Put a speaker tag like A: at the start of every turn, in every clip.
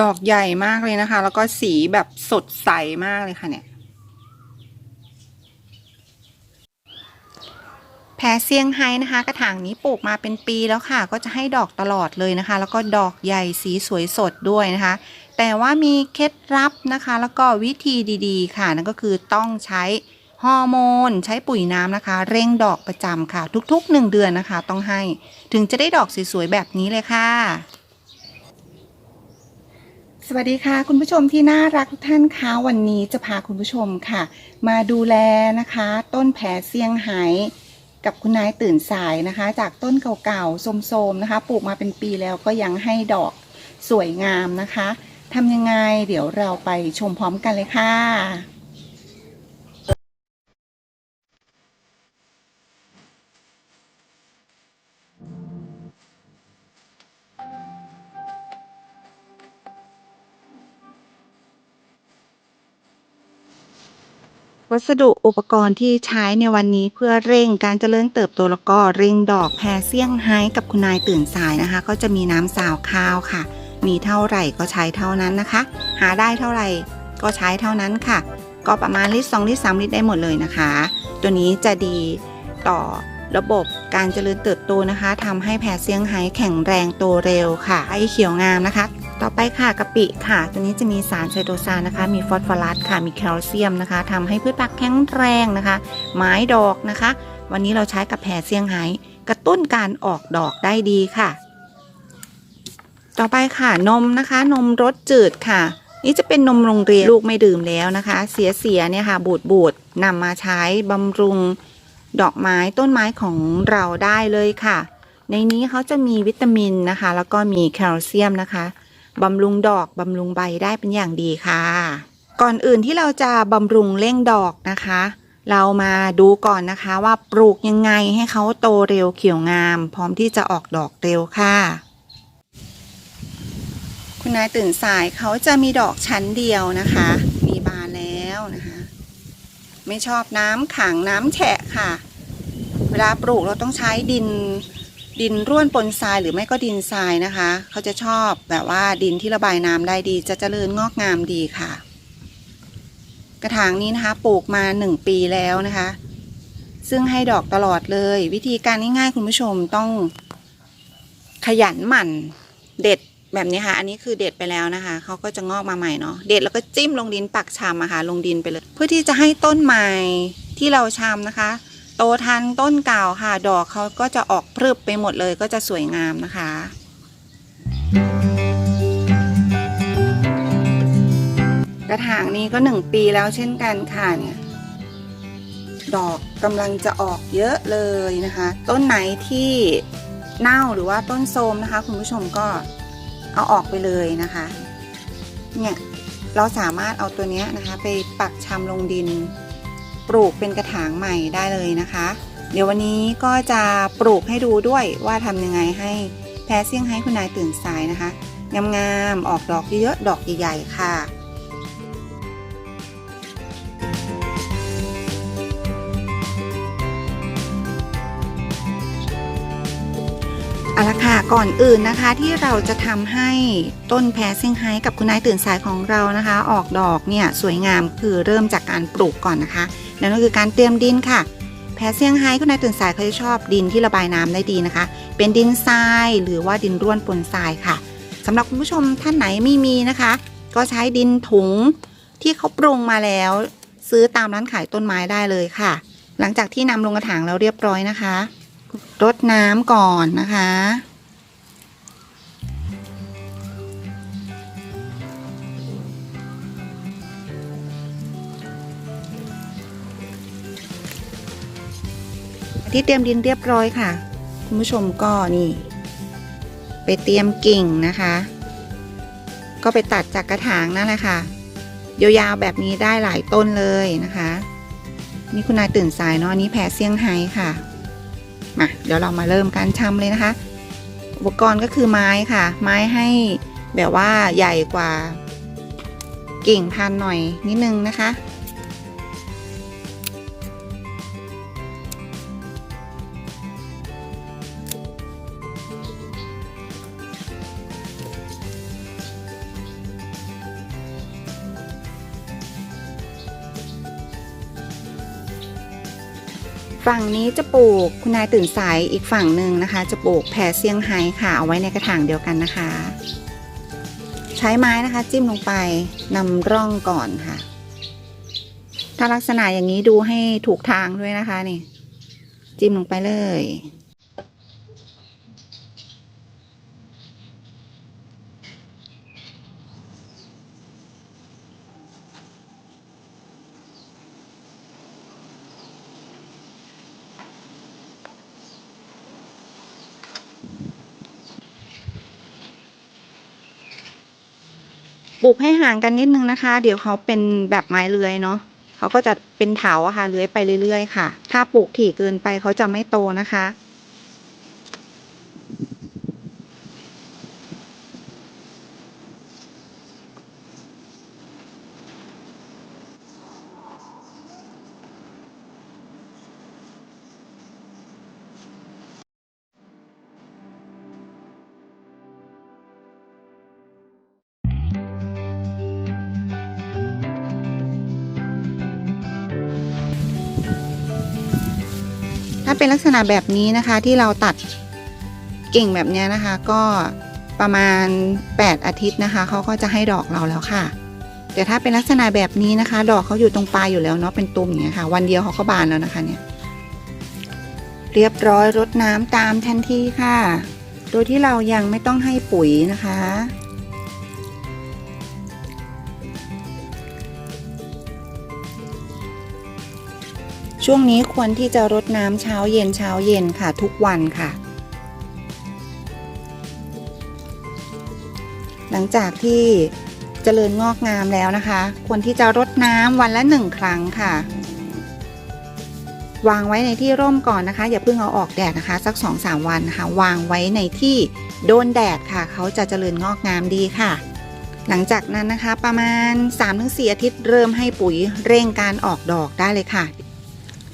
A: ดอกใหญ่มากเลยนะคะ แล้วก็สีแบบสดใสมากเลยค่ะเนี่ย แพรเซียงไฮ้นะคะ กระถางนี้ปลูกมาเป็นปีแล้วค่ะ ก็จะให้ดอกตลอดเลยนะคะ แล้วก็ดอกใหญ่สีสวยสดด้วยนะคะ แต่ว่ามีเคล็ดลับนะคะ แล้วก็วิธีดีๆ ค่ะ นั่นก็คือต้องใช้ฮอร์โมนใช้ปุ๋ยน้ำนะคะ เร่งดอกประจำค่ะ ทุกๆ 1 เดือนนะคะ ต้องให้ถึงจะได้ดอกสวยๆแบบนี้เลยค่ะ สวัสดีค่ะ คุณผู้ชมที่น่ารักทุกท่านคะวันนี้จะพาคุณผู้ชมค่ะ มาดูแลนะคะ ต้นแผเซียงไฮ้กับคุณนายตื่นสายนะคะ จากต้นเก่าๆโสมๆนะคะ ปลูกมาเป็นปีแล้วก็ยังให้ดอกสวยงามนะคะทำยังไงเดี๋ยวเราไปชมพร้อมกันเลยค่ะ วัสดุอุปกรณ์ที่ใช้ในวันนี้เพื่อเร่งการเจริญเติบโตแล้วก็เร่งดอกแพรเซี่ยงไฮ้กับคุณนายตื่นสายนะคะ ก็จะมีน้ำสาวข้าวค่ะ มีเท่าไหร่ก็ใช้เท่านั้นนะคะ หาได้เท่าไหร่ก็ใช้เท่านั้นค่ะ ก็ประมาณลิตร2ลิตร3ลิตรได้หมดเลยนะคะ ตัวนี้จะดีต่อระบบการเจริญเติบโตนะคะทำให้แพรเซี่ยงไฮ้แข็งแรงโตเร็วค่ะให้เขียวงามนะคะ ต่อไปค่ะกะปิค่ะ ตัวนี้จะมีสารไซโตซานนะคะ มีฟอสฟอรัสค่ะ มีแคลเซียมนะคะทำให้พืชผักแข็งแรงนะคะ ไม้ดอกนะคะ วันนี้เราใช้กับแพรเซี่ยงไฮ้กระตุ้นการออกดอกได้ดีค่ะ ต่อไปค่ะนมนะคะ นมรสจืดค่ะ นี่จะเป็นนมโรงเรียนลูกไม่ดื่มแล้วนะคะ เสียเสียเนี่ยค่ะ บูดบูดนำมาใช้บำรุงดอกไม้ต้นไม้ของเราได้เลยค่ะ ในนี้เขาจะมีวิตามินนะคะ แล้วก็มีแคลเซียมนะคะ บำรุงดอกบำรุงใบได้เป็นอย่างดีค่ะ ก่อนอื่นที่เราจะบำรุงเร่งดอกนะคะ เรามาดูก่อนนะคะว่าปลูกยังไงให้เขาโตเร็วเขียวงาม พร้อมที่จะออกดอกเร็วค่ะ คุณนายตื่นสายเขาจะมีดอกชั้นเดียวนะคะ มีบานแล้วนะคะ ไม่ชอบน้ำขังน้ำแฉะค่ะ เวลาปลูกเราต้องใช้ดิน ดินร่วนปนทรายหรือไม่ก็ดินทรายนะคะ เขาจะชอบแบบว่าดินที่ระบายน้ำได้ดีจะเจริญงอกงามดีค่ะ กระถางนี้นะคะปลูกมาหนึ่งปีแล้วนะคะ ซึ่งให้ดอกตลอดเลย วิธีการง่ายๆคุณผู้ชมต้อง ขยันหมั่นเด็ดแบบนี้ค่ะ อันนี้คือเด็ดไปแล้วนะคะ เขาก็จะงอกมาใหม่เนาะ เด็ดแล้วก็จิ้มลงดินปักชำอะค่ะ ลงดินไปเลย เพื่อที่จะให้ต้นใหม่ที่เราชำนะคะ โตทันต้นเก่าค่ะ ดอกเขาก็จะออกพรึบไปหมดเลยก็จะสวยงามนะคะ กระถางนี้ก็หนึ่งปีแล้วเช่นกันค่ะเนี่ย ดอกกำลังจะออกเยอะเลยนะคะ ต้นไหนที่เน่าหรือว่าต้นโทรมนะคะ คุณผู้ชมก็เอาออกไปเลยนะคะ เนี่ยเราสามารถเอาตัวนี้นะคะ ไปปักชำลงดิน ปลูกเป็นกระถางใหม่ได้เลยนะคะ เดี๋ยววันนี้ก็จะปลูกให้ดูด้วยว่าทำยังไงให้แพรเซี่ยงไฮ้คุณนายตื่นสายนะคะงามๆออกดอกเยอะๆดอกใหญ่ๆค่ะเอาละค่ะก่อนอื่นนะคะที่เราจะทำให้ต้นแพรเซี่ยงไฮ้กับคุณนายตื่นสายของเรานะคะ ออกดอกเนี่ยสวยงามคือเริ่มจากการปลูกก่อนนะคะ นั่นก็คือการเตรียมดินค่ะ แพรเซี่ยงไฮ้คุณนายตื่นสายเขาจะชอบดินที่ระบายน้ำได้ดีนะคะ เป็นดินทรายหรือว่าดินร่วนปนทรายค่ะสำหรับคุณผู้ชมท่านไหนไม่มีนะคะ ก็ใช้ดินถุงที่เขาปรุงมาแล้ว ซื้อตามร้านขายต้นไม้ได้เลยค่ะ หลังจากที่นำลงกระถางแล้วเรียบร้อยนะคะรดน้ำก่อนนะคะ ที่เตรียมดินเรียบร้อยค่ะ คุณผู้ชมก็นี่ ไปเตรียมกิ่งนะคะ ก็ไปตัดจากกระถางนั่นแหละค่ะยาวๆแบบนี้ได้หลายต้นเลยนะคะ นี่คุณนายตื่นสายเนาะนนี้แพรเซี่ยงไฮ้ค่ะมาเดี๋ยวเรามาเริ่มการชำเลยนะคะ อุปกรณ์ก็คือไม้ค่ะ ไม้ให้แบบว่าใหญ่กว่ากิ่งพันหน่อยนิดนึงนะคะ ฝั่งนี้จะปลูกคุณนายตื่นสายอีกฝั่งหนึ่งนะคะ จะปลูกแพรเซียงไฮ้ค่ะเอาไว้ในกระถางเดียวกันนะคะ ใช้ไม้นะคะ จิ้มลงไปนำร่องก่อนค่ะ ถ้าลักษณะอย่างนี้ดูให้ถูกทางด้วยนะคะนี่ จิ้มลงไปเลย ปลูกให้ห่างกันนิดนึงนะคะ เดี๋ยวเขาเป็นแบบไม้เลื้อยเนาะเขาก็จะเป็นเถาอะค่ะเลื้อยไปเรื่อยๆค่ะ ถ้าปลูกถี่เกินไปเขาจะไม่โตนะคะาเป็นลักษณะแบบนี้นะคะที่เราตัดกิ่งแบบนี้นะคะ ก็ประมาณ 8 อาทิตย์นะคะเขาก็จะให้ดอกเราแล้วค่ะ แต่ถ้าเป็นลักษณะแบบนี้นะคะ ดอกเขาอยู่ตรงปลายอยู่แล้วเนาะเป็นตุ่มอย่างเงี้ยค่ะ วันเดียวเขาก็บานแล้วนะคะเนี่ยเรียบร้อยรดน้ำตามทันทีค่ะ โดยที่เรายังไม่ต้องให้ปุ๋ยนะคะ ช่วงนี้ควรที่จะรดน้ำเช้าเย็นเช้าเย็นค่ะทุกวันค่ะ หลังจากที่เจริญงอกงามแล้วนะคะ ควรที่จะรดน้ำวันละหนึ่งครั้งค่ะ วางไว้ในที่ร่มก่อนนะคะ อย่าเพิ่งเอาออกแดดนะคะ สัก 2-3 วันนะคะ วางไว้ในที่โดนแดดค่ะ เขาจะเจริญงอกงามดีค่ะ หลังจากนั้นนะคะประมาณ 3-4 อาทิตย์เริ่มให้ปุ๋ยเร่งการออกดอกได้เลยค่ะ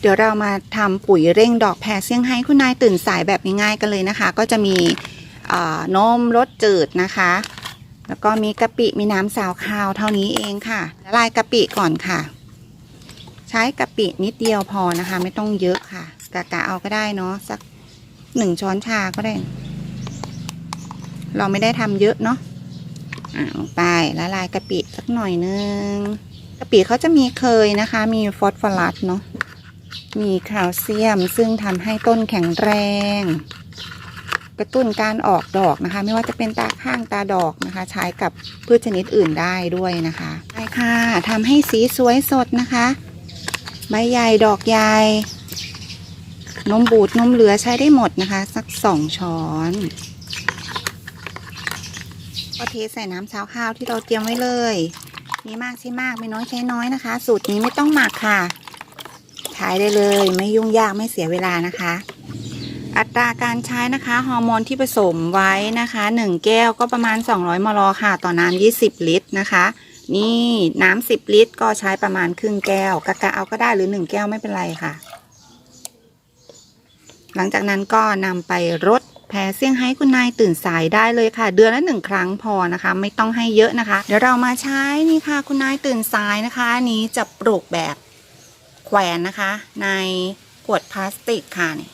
A: เดี๋ยวเรามาทำปุ๋ยเร่งดอกแพรเซี่ยงไฮ้คุณนายตื่นสายแบบง่ายๆกันเลยนะคะ ก็จะมีนมรสจืดนะคะ แล้วก็มีกะปิมีน้ำสาวข้าวเท่านี้เองค่ะละลายกะปิก่อนค่ะ ใช้กะปินิดเดียวพอนะคะ ไม่ต้องเยอะค่ะกะกะเอาก็ได้เนาะสักหนึ่งช้อนชาก็ได้ เราไม่ได้ทำเยอะเนาะอ่าไปละลายกะปิสักหน่อยนึงกะปิเขาจะมีเคยนะคะ มีฟอสฟอรัสเนาะ มีแคลเซียมซึ่งทำให้ต้นแข็งแรง กระตุ้นการออกดอกนะคะ ไม่ว่าจะเป็นตาข้างตาดอกนะคะ ใช้กับพืชชนิดอื่นได้ด้วยนะคะใช่ค่ะทำให้สีสวยสดนะคะ ใบใหญ่ดอกใหญ่นมบูดนมเหลือใช้ได้หมดนะคะ สักสองช้อนก็เทใส่น้ำเช้าข้าวที่เราเตรียมไว้เลย มีมากใช้มากไม่น้อยใช้น้อยนะคะ สูตรนี้ไม่ต้องหมักค่ะ ใช้ได้เลย ไม่ยุ่งยากไม่เสียเวลานะคะ อัตราการใช้นะคะฮอร์โมนที่ผสมไว้นะคะ 1 แก้วก็ประมาณ 200 มลค่ะ ต่อน้ำ20 ลิตรนะคะ นี่น้ำ10 ลิตร ก็ใช้ประมาณครึ่งแก้วกะกะเอาก็ได้หรือ 1 แก้วไม่เป็นไรค่ะ หลังจากนั้นก็นำไปรดแพรเซี่ยงไฮ้คุณนายตื่นสายได้เลยค่ะ เดือนละหนึ่งครั้งพอนะคะ ไม่ต้องให้เยอะนะคะ เดี๋ยวเรามาใช้นี่ค่ะ คุณนายตื่นสายนะคะอันนี้จะปลูกแบบ แขวนนะคะ ในขวดพลาสติกค่ะนี่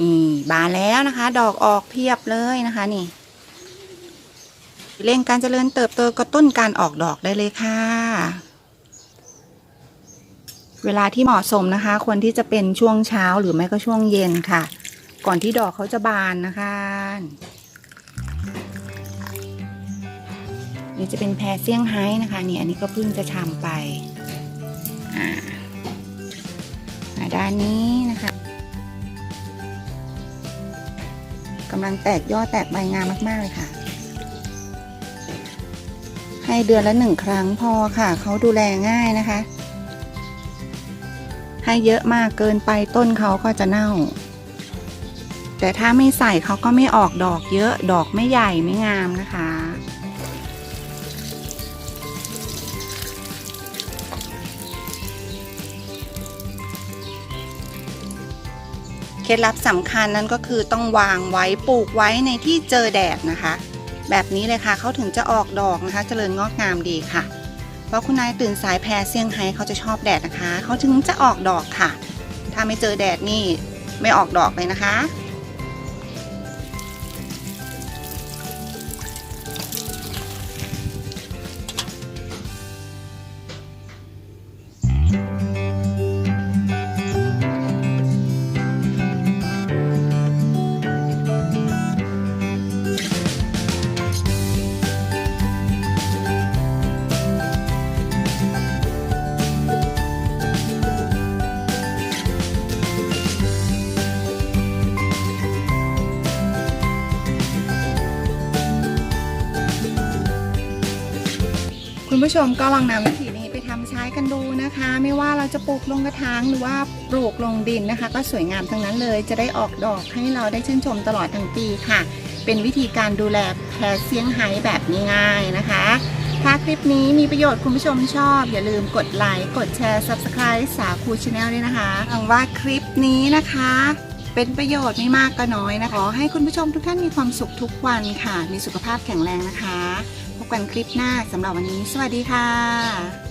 A: นี่บานแล้วนะคะ ดอกออกเพียบเลยนะคะนี่ เร่งการเจริญเติบโตกระตุ้นการออกดอกได้เลยค่ะ เวลาที่เหมาะสมนะคะ ควรที่จะเป็นช่วงเช้าหรือไม่ก็ช่วงเย็นค่ะ ก่อนที่ดอกเขาจะบานนะคะ นี่จะเป็นแพรเซี่ยงไฮ้นะคะ นี่อันนี้ก็เพิ่งจะทำไปอ่ามา ด้านนี้นะคะกำลังแตกยอดแตกใบงามมาก ๆ เลยค่ะ ให้เดือนละหนึ่งครั้งพอค่ะ เขาดูแลง่ายนะคะ ให้เยอะมากเกินไปต้นเขาก็จะเน่า แต่ถ้าไม่ใส่เขาก็ไม่ออกดอกเยอะดอกไม่ใหญ่ไม่งามนะคะ เคล็ดลับสำคัญนั้นก็คือต้องวางไว้ปลูกไว้ในที่เจอแดดนะคะ แบบนี้เลยค่ะเขาถึงจะออกดอกนะคะ เจริญงอกงามดีค่ะ เพราะคุณนายตื่นสายแพรเซี่ยงไฮ้เขาจะชอบแดดนะคะ เขาถึงจะออกดอกค่ะ ถ้าไม่เจอแดดนี่ไม่ออกดอกเลยนะคะ คุณผู้ชมก็ลองนำวิธีนี้ไปทำใช้กันดูนะคะ ไม่ว่าเราจะปลูกลงกระถางหรือว่าปลูกลงดินนะคะ ก็สวยงามทั้งนั้นเลย จะได้ออกดอกให้เราได้ชื่นชมตลอดทั้งปีค่ะ เป็นวิธีการดูแลแพรเซียงไฮ้แบบง่ายๆนะคะถ้าคลิปนี้มีประโยชน์คุณผู้ชมชอบ อย่าลืมกดไลค์กดแชร์ Subscribe สาคูชาแนลด้วยนะคะหวังว่าคลิปนี้นะคะ เป็นประโยชน์ไม่มากก็น้อยนะขอให้คุณผู้ชมทุกท่านมีความสุขทุกวันค่ะ มีสุขภาพแข็งแรงนะคะ บกันคลิปหน้าสำหรับวันนี้ สวัสดีค่ะ